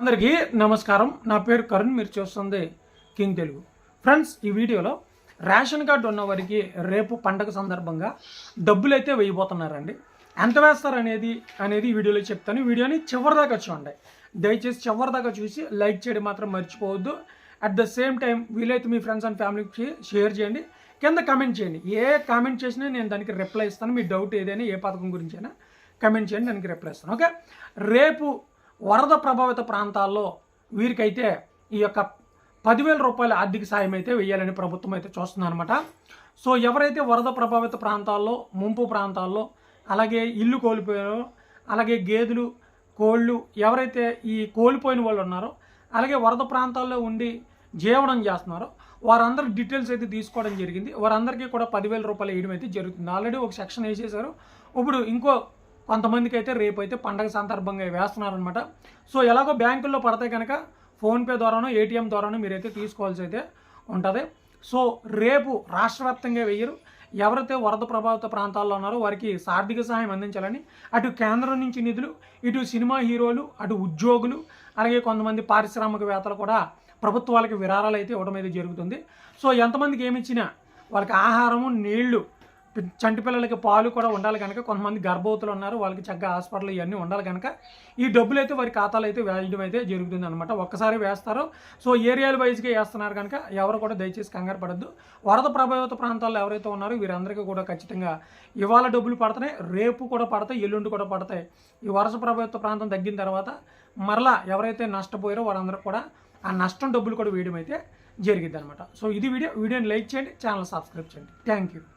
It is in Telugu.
అందరికీ నమస్కారం. నా పేరు కరుణ్ మీరు చూస్తుంది కింగ్ తెలుగు. ఫ్రెండ్స్ ఈ వీడియోలో రేషన్ కార్డు ఉన్న వారికి రేపు పండగ సందర్భంగా డబ్బులు అయితే వేయబోతున్నారండి. ఎంత వేస్తారు అనేది అనేది వీడియోలో చెప్తాను. వీడియోని చివరి దాకా చూడండి. దయచేసి చివరి దాకా చూసి లైక్ చేయడం మాత్రం మర్చిపోవద్దు. అట్ ద సేమ్ టైం వీలైతే మీ ఫ్రెండ్స్ అండ్ ఫ్యామిలీకి షేర్ చేయండి. కింద కమెంట్ చేయండి. ఏ కామెంట్ చేసినా నేను దానికి రిప్లై ఇస్తాను. మీ డౌట్ ఏదైనా ఏ పథకం గురించి అయినా కమెంట్ చేయండి దానికి రిప్లై ఇస్తాను. ఓకే రేపు వరద ప్రభావిత ప్రాంతాల్లో వీరికైతే ఈ యొక్క పదివేల రూపాయల ఆర్థిక సాయం అయితే వేయాలని ప్రభుత్వం అయితే చూస్తుందన్నమాట. సో ఎవరైతే వరద ప్రభావిత ప్రాంతాల్లో ముంపు ప్రాంతాల్లో అలాగే ఇల్లు కోల్పోయారో అలాగే గేదెలు కోళ్ళు ఎవరైతే ఈ కోల్పోయిన వాళ్ళు ఉన్నారో అలాగే వరద ప్రాంతాల్లో ఉండి జీవనం చేస్తున్నారో వారందరి డీటెయిల్స్ అయితే తీసుకోవడం జరిగింది. వారందరికీ కూడా పదివేల రూపాయలు వేయడం అయితే జరుగుతుంది. ఆల్రెడీ ఒక సెక్షన్ వేసేసారు ఇప్పుడు ఇంకో కొంతమందికి అయితే రేపు అయితే పండగ సందర్భంగా వేస్తున్నారనమాట సో ఎలాగో బ్యాంకుల్లో పడితే కనుక ఫోన్పే ద్వారానో ఏటీఎం ద్వారానో మీరైతే తీసుకోవాల్సి అయితే ఉంటుంది. సో రేపు రాష్ట్ర వ్యాప్తంగా వెయ్యరు. ఎవరైతే వరద ప్రభావిత ప్రాంతాల్లో ఉన్నారో వారికి ఆర్థిక సహాయం అందించాలని అటు కేంద్రం నుంచి నిధులు ఇటు సినిమా హీరోలు అటు ఉద్యోగులు అలాగే కొంతమంది పారిశ్రామికవేత్తలు కూడా ప్రభుత్వాలకు విరాళాలు అయితే ఇవ్వడం అయితే జరుగుతుంది. సో ఎంతమందికి ఏమి ఇచ్చినా వాళ్ళకి ఆహారము నీళ్ళు చంటి పిల్లలకి పాలు కూడా ఉండాలి కనుక. కొంతమంది గర్భవతులు ఉన్నారు వాళ్ళకి చక్కగా హాస్పిటల్ ఇవన్నీ ఉండాలి కనుక. ఈ డబ్బులు అయితే వారి ఖాతాలో అయితే వేయడం అయితే జరుగుతుంది అనమాట ఒక్కసారి వేస్తారు. సో ఏరియాల వైజ్గా వేస్తున్నారు కనుక ఎవరు కూడా దయచేసి కంగారు పడద్దు. వరద ప్రభావిత ప్రాంతాల్లో ఎవరైతే ఉన్నారో వీరందరికీ కూడా ఖచ్చితంగా ఇవాళ డబ్బులు పడతాయి రేపు కూడా పడతాయి ఎల్లుండి కూడా పడతాయి. ఈ వరద ప్రభావిత ప్రాంతం తగ్గిన తర్వాత మరలా ఎవరైతే నష్టపోయారో వారందరూ కూడా ఆ నష్టం డబ్బులు కూడా వేయడం అయితే జరిగింది అనమాట సో ఇది వీడియో. వీడియోని లైక్ చేయండి ఛానల్ సబ్స్క్రైబ్ చేయండి. Thank you